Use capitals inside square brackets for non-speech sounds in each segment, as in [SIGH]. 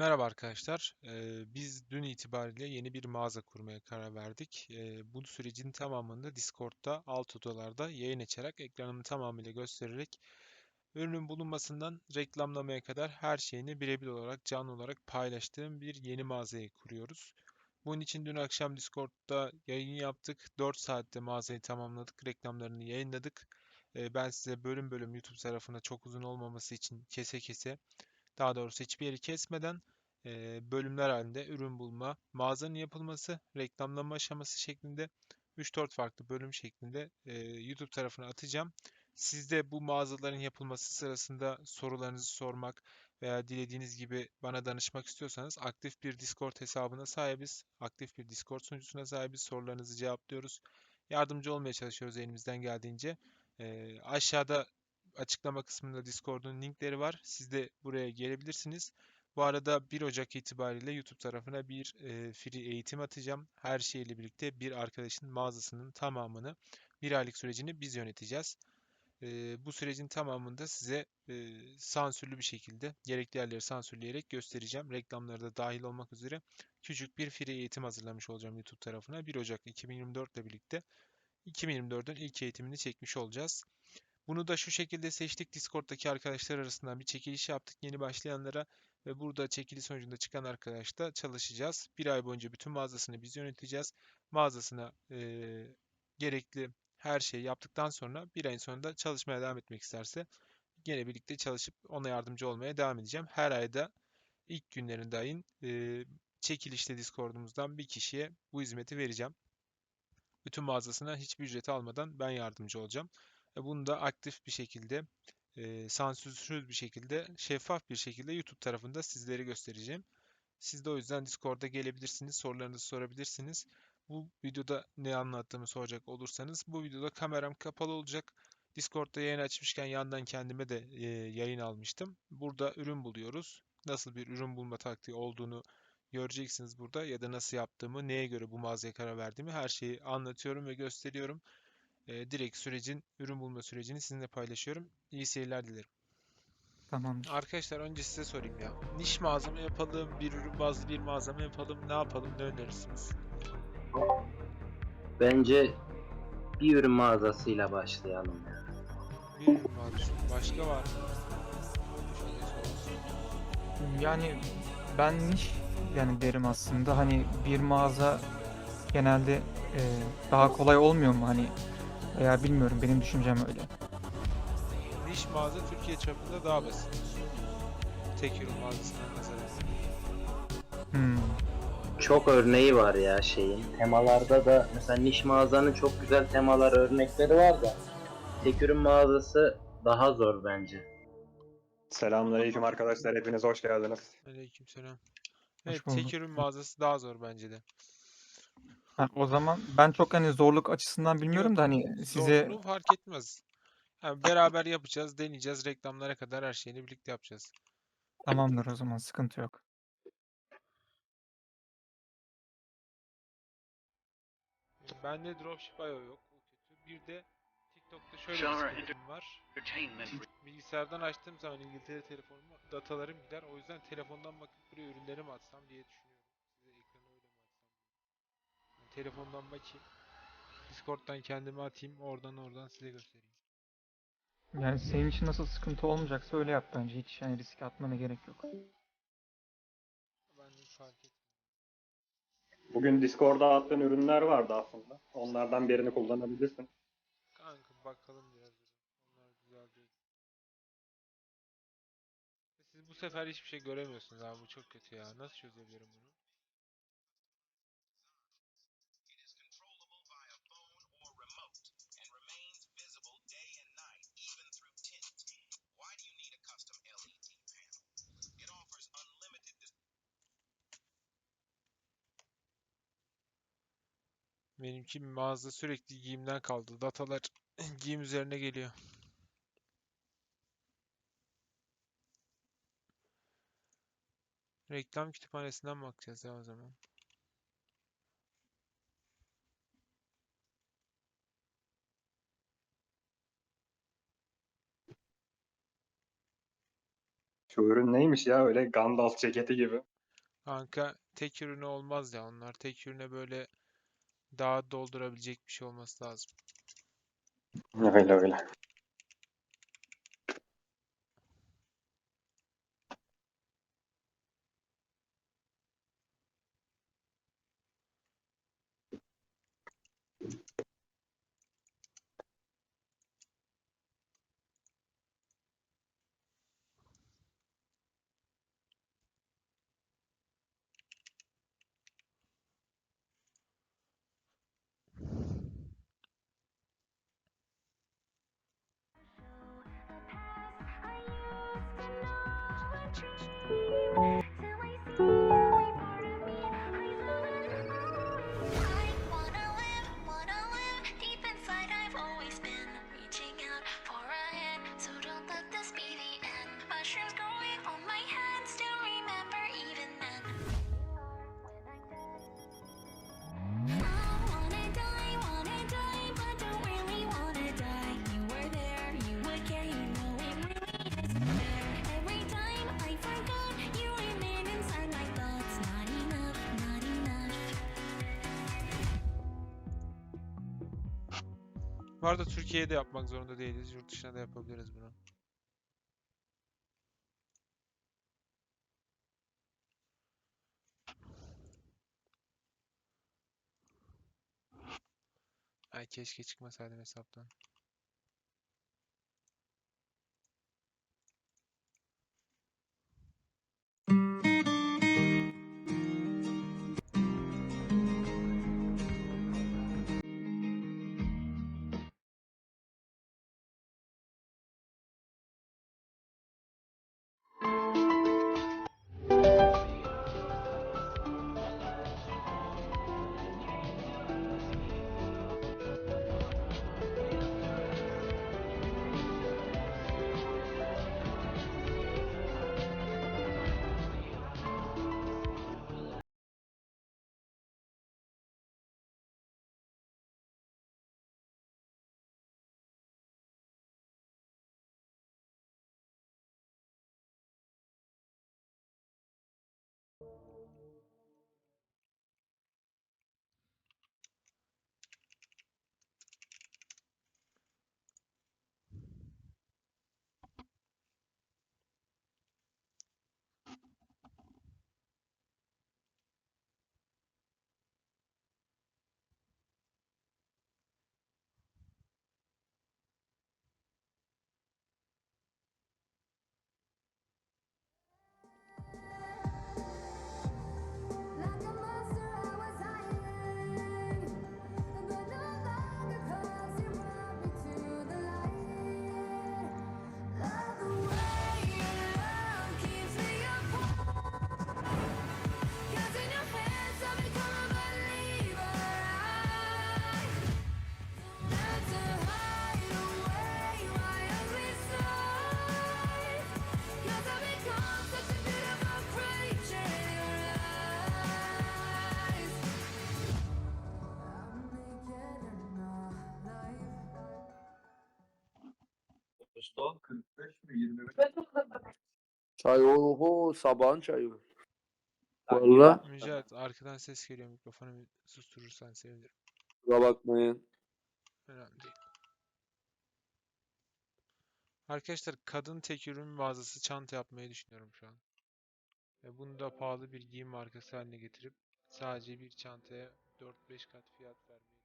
Merhaba arkadaşlar. Eee, biz dün itibariyle yeni bir mağaza kurmaya karar verdik. Eee, bu sürecin tamamını da Discord'da alt odalarda yayın açarak ekranımı tamamıyla göstererek ürünün bulunmasından reklamlamaya kadar her şeyini birebir olarak canlı olarak paylaştığım bir yeni mağazayı kuruyoruz. Bunun için dün akşam Discord'da yayın yaptık. 4 saatte mağazayı tamamladık. Reklamlarını yayınladık. Eee, ben size bölüm bölüm YouTube tarafına çok uzun olmaması için kese kese daha doğrusu hiçbir yeri kesmeden eee, bölümler halinde ürün bulma, mağazanın yapılması, reklamlama aşaması şeklinde 3-4 farklı bölüm şeklinde eee, YouTube tarafına atacağım. Siz de bu mağazaların yapılması sırasında sorularınızı sormak veya dilediğiniz gibi bana danışmak istiyorsanız aktif bir Discord hesabına sahibiz. Aktif bir Discord sunucusuna sahibiz. Sorularınızı cevaplıyoruz. Yardımcı olmaya çalışıyoruz elimizden geldiğince. Eee, aşağıda açıklama kısmında Discord'un linkleri var. Siz de buraya gelebilirsiniz. Bu arada 1 Ocak itibariyle YouTube tarafına bir e, free eğitim atacağım. Her şeyle birlikte bir arkadaşın mağazasının tamamını bir aylık sürecini biz yöneteceğiz. E, bu sürecin tamamında size e, sansürlü bir şekilde gerekli yerleri sansürleyerek göstereceğim. Reklamları da dahil olmak üzere küçük bir free eğitim hazırlamış olacağım YouTube tarafına. 1 Ocak 2024 ile birlikte 2024'ün ilk eğitimini çekmiş olacağız. Bunu da şu şekilde seçtik. Discord'daki arkadaşlar arasından bir çekiliş yaptık yeni başlayanlara ve burada çekiliş sonucunda çıkan arkadaşla çalışacağız. Bir ay boyunca bütün mağazasını biz yöneteceğiz. Mağazasına eee, gerekli her şeyi yaptıktan sonra bir ayın sonunda çalışmaya devam etmek isterse gene birlikte çalışıp ona yardımcı olmaya devam edeceğim. Her ayda ilk günlerinde ayın eee çekilişte Discord'umuzdan bir kişiye bu hizmeti vereceğim. Bütün mağazasına hiçbir ücret almadan ben yardımcı olacağım. E, Bunu da aktif bir şekilde, e, sansürsüz bir şekilde, şeffaf bir şekilde YouTube tarafında sizlere göstereceğim. Siz de o yüzden Discord'a gelebilirsiniz, sorularınızı sorabilirsiniz. Bu videoda ne anlattığımı soracak olursanız, bu videoda kameram kapalı olacak. Discord'da yayın açmışken yandan kendime de e, yayın almıştım. Burada ürün buluyoruz. Nasıl bir ürün bulma taktiği olduğunu göreceksiniz burada ya da nasıl yaptığımı, neye göre bu mağazaya karar verdiğimi her şeyi anlatıyorum ve gösteriyorum. E, direkt sürecin, ürün bulma sürecini sizinle paylaşıyorum. İyi seyirler dilerim. Tamamdır. Arkadaşlar önce size sorayım ya. Niş mağaza mı yapalım, bir ürün bazlı bir mağaza mı yapalım, ne yapalım, ne önerirsiniz? Bence bir ürün mağazasıyla başlayalım. ya. Bir ürün mağazası. Başka var mı? Yani ben niş yani derim aslında hani bir mağaza genelde e, daha kolay olmuyor mu hani veya bilmiyorum benim düşüncem öyle. Niş mağaza Türkiye çapında daha basit. Tek ürün mağazasına nazaran. Hmm. Çok örneği var ya şeyin. Temalarda da mesela niş mağazanın çok güzel temalar örnekleri var da tek ürün mağazası daha zor bence. Selamünaleyküm arkadaşlar. Hepiniz hoş geldiniz. Aleykümselam. Evet, tek ürün mağazası daha zor bence de. Ha, o zaman ben çok hani zorluk açısından bilmiyorum Yok, da hani size Zorluğu fark etmez. Yani beraber yapacağız, deneyeceğiz, reklamlara kadar her şeyini birlikte yapacağız. tamamdır o zaman sıkıntı yok. Bende Dropship.io yok. O kötü. Bir de TikTok'ta şöyle bir Genre sıkıntım var. entertainment. Bilgisayardan açtığım zaman İngiltere telefonuma datalarım gider. O yüzden telefondan bakıp buraya ürünlerimi atsam diye düşünüyorum. Size ekranı öyle mi atsam? Yani telefondan bakayım. Discord'dan kendimi atayım. Oradan oradan size göstereyim. Yani senin için nasıl sıkıntı olmayacaksa öyle yap bence hiç yani riske atmana gerek yok. Ben hiç fark etmiyor. Bugün Discord'a attığın ürünler vardı aslında. Onlardan birini kullanabilirsin. Kanka bakalım biraz. Onlar güzel değil. Siz bu sefer hiçbir şey göremiyorsunuz abi. Bu çok kötü ya. Nasıl çözebilirim bunu? Benimki mağaza sürekli giyimden kaldı. Datalar [CLEARS THROAT] giyim üzerine geliyor. Reklam kütüphanesinden bakacağız ya o zaman. Şu ürün neymiş ya öyle Gandalf ceketi gibi. Kanka tek ürünü olmaz ya onlar. Tek ürüne böyle daha doldurabilecek bir şey olması lazım. Öyle öyle. Bu arada Türkiye'de yapmak zorunda değiliz. Yurt dışına da yapabiliriz bunu. Ay keşke çıkmasaydım hesaptan. Çay oho sabahın çayı. Valla Mücahit arkadan ses geliyor. Mikrofonu bir susturursan sevinirim. kusura bakmayın. Önemli değil. Arkadaşlar kadın tek ürün mağazası çanta yapmayı düşünüyorum şu an. Ve bunu da pahalı bir giyim markası haline getirip sadece bir çantaya 4-5 kat fiyat vermeyi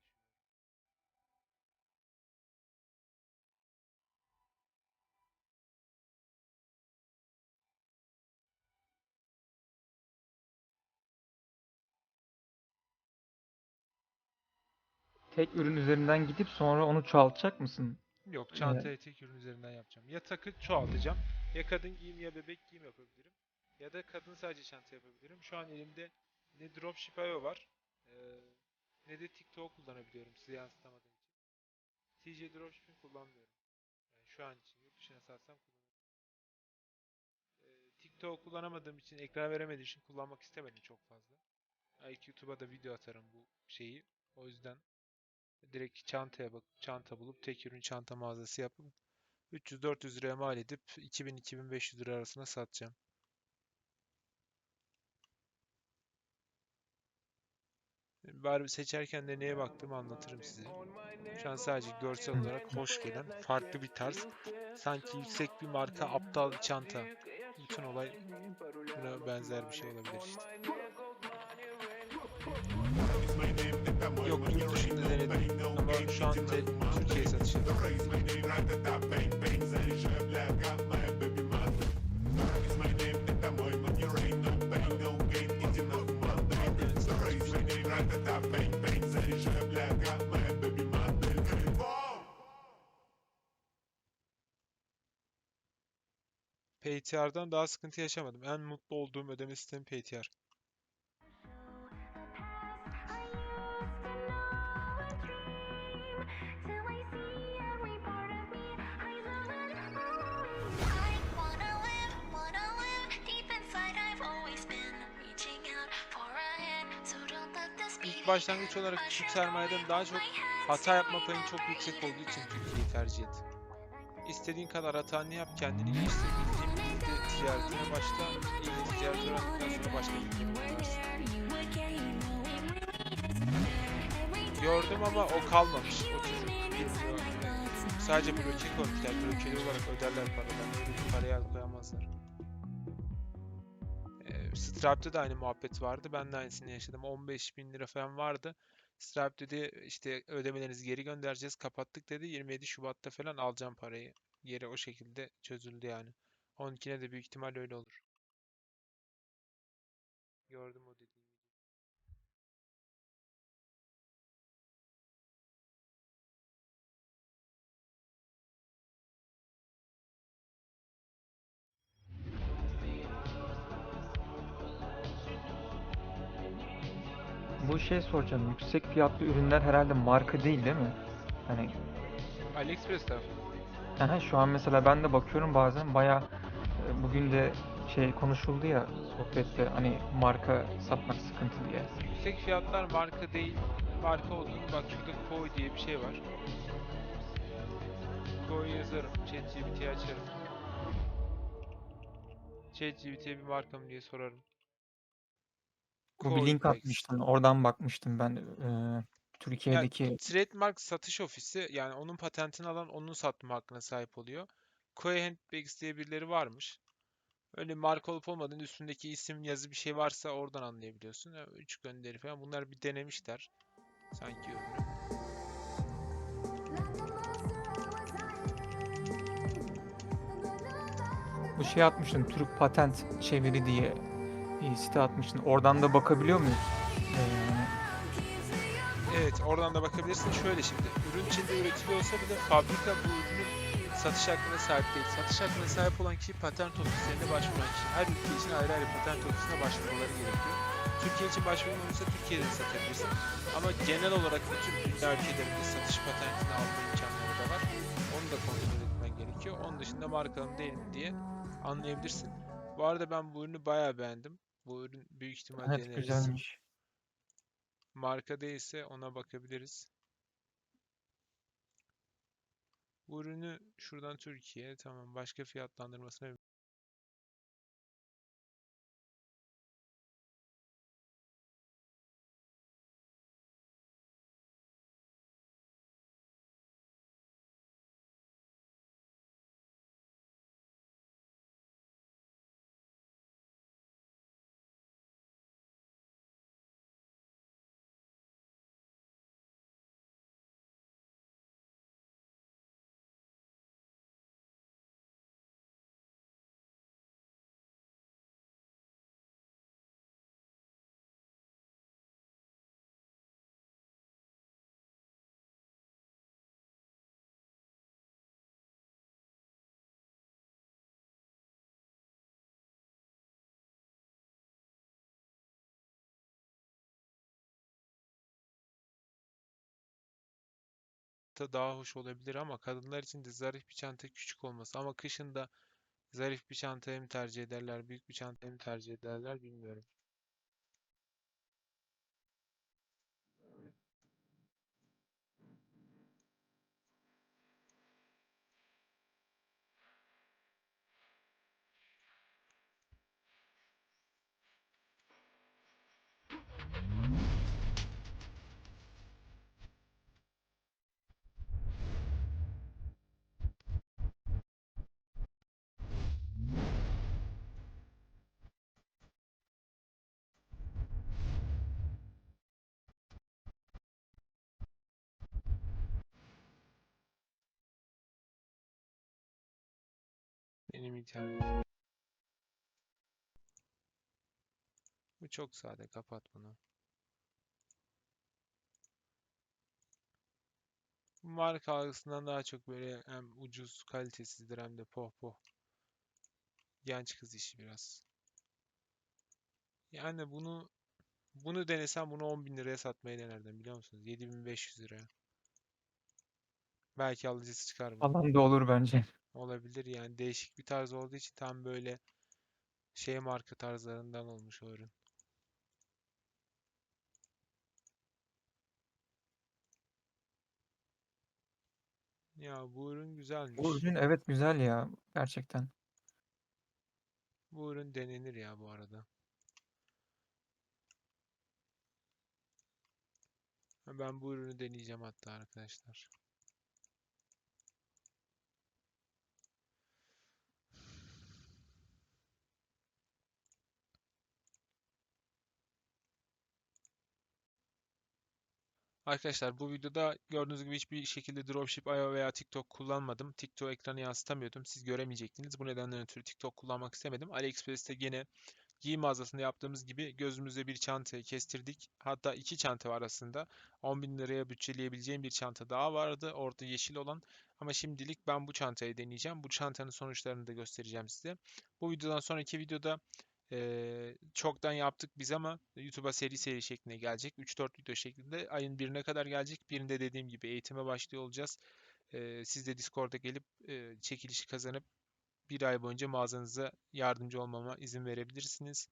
Tek ürün üzerinden gidip sonra onu çoğaltacak mısın? Yok çantaya tek ürün üzerinden yapacağım. Ya takı çoğaltacağım ya kadın giyim ya bebek giyim yapabilirim. Ya da kadın sadece çanta yapabilirim. Şu an elimde ne Dropship.io var eee, ne de TikTok kullanabiliyorum size yansıtamadığım için. TJ Dropshipping kullanmıyorum. Yani şu an için yurt dışına satsam kullanırım. Eee, TikTok kullanamadığım için ekran veremediğim için kullanmak istemedim çok fazla. Belki YouTube'a da video atarım bu şeyi. O yüzden direkt çantaya bak çanta bulup tek ürün çanta mağazası yapıp 300-400 liraya mal edip 2000-2500 lira arasında satacağım. bari seçerken de neye baktığımı anlatırım size. Şu an sadece görsel olarak hoş gelen farklı bir tarz. Sanki yüksek bir marka aptal bir çanta. Bütün olay buna benzer bir şey olabilir işte. Yok yurt dışında denedim şu an Türkiye satışı. PTR'dan daha sıkıntı yaşamadım. En mutlu olduğum ödeme sistemi PTR. Başlangıç olarak küçük sermayeden daha çok hata yapma payın çok yüksek olduğu için Türkiye'yi tercih et. İstediğin kadar hatanı yap, kendini geliştir, bildiğin dilde ticaretine başla, iyi ticaret öğrendikten sonra başka yaparsın. Gördüm ama o kalmamış. O çocuk. Sadece bloke koymuşlar. Blokeli olarak öderler paradan. El koyamazlar. Stripe'de de aynı muhabbet vardı. Ben de aynısını yaşadım. 15 bin lira falan vardı. Stripe dedi işte ödemelerinizi geri göndereceğiz. Kapattık dedi. 27 Şubat'ta falan alacağım parayı. Geri o şekilde çözüldü yani. 12'ne de büyük ihtimal öyle olur. Gördüm o dediğini. Bu şey soracağım. Yüksek fiyatlı ürünler herhalde marka değil değil mi? Hani AliExpress tarafı. aha, şu an mesela ben de bakıyorum bazen baya bugün de şey konuşuldu ya sohbette hani marka satmak sıkıntı diye. Yüksek fiyatlar marka değil. Marka olduğunu bak şurada Koi diye bir şey var. Koi yazarım. ChatGPT'yi açarım. ChatGPT'ye bir marka mı diye sorarım. Bu bir link Breaks. atmıştın. Oradan bakmıştım ben. Ee, Türkiye'deki Trademark satış ofisi yani onun patentini alan onun satma hakkına sahip oluyor. Handbags diye birileri varmış. Öyle marka olup olmadığını üstündeki isim yazı bir şey varsa oradan anlayabiliyorsun. Yani üç gönderi falan bunlar bir denemişler. Sanki ürünü. bu şey atmıştın. Türk patent çeviri diye bir site atmıştın. Oradan da bakabiliyor muyuz? Ee, Evet, oradan da bakabilirsin. Şöyle şimdi, ürün Çin'de üretiliyor olsa bile fabrika bu ürünün satış hakkına sahip değil. Satış hakkına sahip olan kişi patent ofislerine başvuran kişi. Her ülke için ayrı ayrı patent ofisine başvurmaları gerekiyor. Türkiye için başvurulmamışsa Türkiye'de de satabilirsin. Ama genel olarak bütün dünya ülkelerinde satış patentini alma imkanları da var. Onu da kontrol etmen gerekiyor. Onun dışında markalı değil mi diye anlayabilirsin. Bu arada ben bu ürünü bayağı beğendim. Bu ürün büyük ihtimal evet deneriz. güzelmiş. Marka değilse ona bakabiliriz. Bu ürünü şuradan Türkiye tamam başka fiyatlandırmasına da daha hoş olabilir ama kadınlar için de zarif bir çanta küçük olması ama kışın da zarif bir çantayı mı tercih ederler, büyük bir çantayı mı tercih ederler bilmiyorum. Benim internet. Bu çok sade. Kapat bunu. Bu Marka algısından daha çok böyle hem ucuz, kalitesizdir hem de poh poh. Genç kız işi biraz. Yani bunu bunu denesem bunu 10.000 liraya satmayı denerdim biliyor musunuz? 7500 liraya. Belki alıcısı çıkar bunun. Alan da olur bence. Olabilir yani değişik bir tarz olduğu için tam böyle şey marka tarzlarından olmuş o ürün. Ya bu ürün güzelmiş. Bu ürün evet güzel ya gerçekten. Bu ürün denenir ya bu arada. Ben bu ürünü deneyeceğim hatta arkadaşlar. Arkadaşlar bu videoda gördüğünüz gibi hiçbir şekilde Dropship.io veya TikTok kullanmadım. TikTok ekranı yansıtamıyordum. Siz göremeyecektiniz. Bu nedenden ötürü TikTok kullanmak istemedim. AliExpress'te gene giyim mağazasında yaptığımız gibi gözümüzde bir çantayı kestirdik. Hatta iki çanta var aslında. 10.000 liraya bütçeleyebileceğim bir çanta daha vardı. Orada yeşil olan. Ama şimdilik ben bu çantayı deneyeceğim. Bu çantanın sonuçlarını da göstereceğim size. Bu videodan sonraki videoda eee, çoktan yaptık biz ama YouTube'a seri seri şeklinde gelecek. 3-4 video şeklinde. Ayın birine kadar gelecek. Birinde dediğim gibi eğitime başlıyor olacağız. Eee, siz de Discord'a gelip eee, çekilişi kazanıp bir ay boyunca mağazanıza yardımcı olmama izin verebilirsiniz.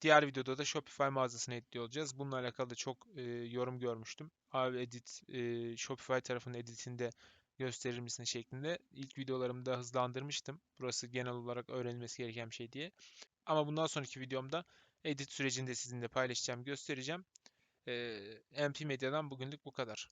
Diğer videoda da Shopify mağazasını editliyor olacağız. Bununla alakalı da çok e, yorum görmüştüm. Abi edit, e, Shopify tarafının editinde gösterir misin şeklinde. İlk videolarımda hızlandırmıştım. Burası genel olarak öğrenilmesi gereken bir şey diye. Ama bundan sonraki videomda edit sürecinde sizinle paylaşacağım, göstereceğim. E, MP Medya'dan bugünlük bu kadar.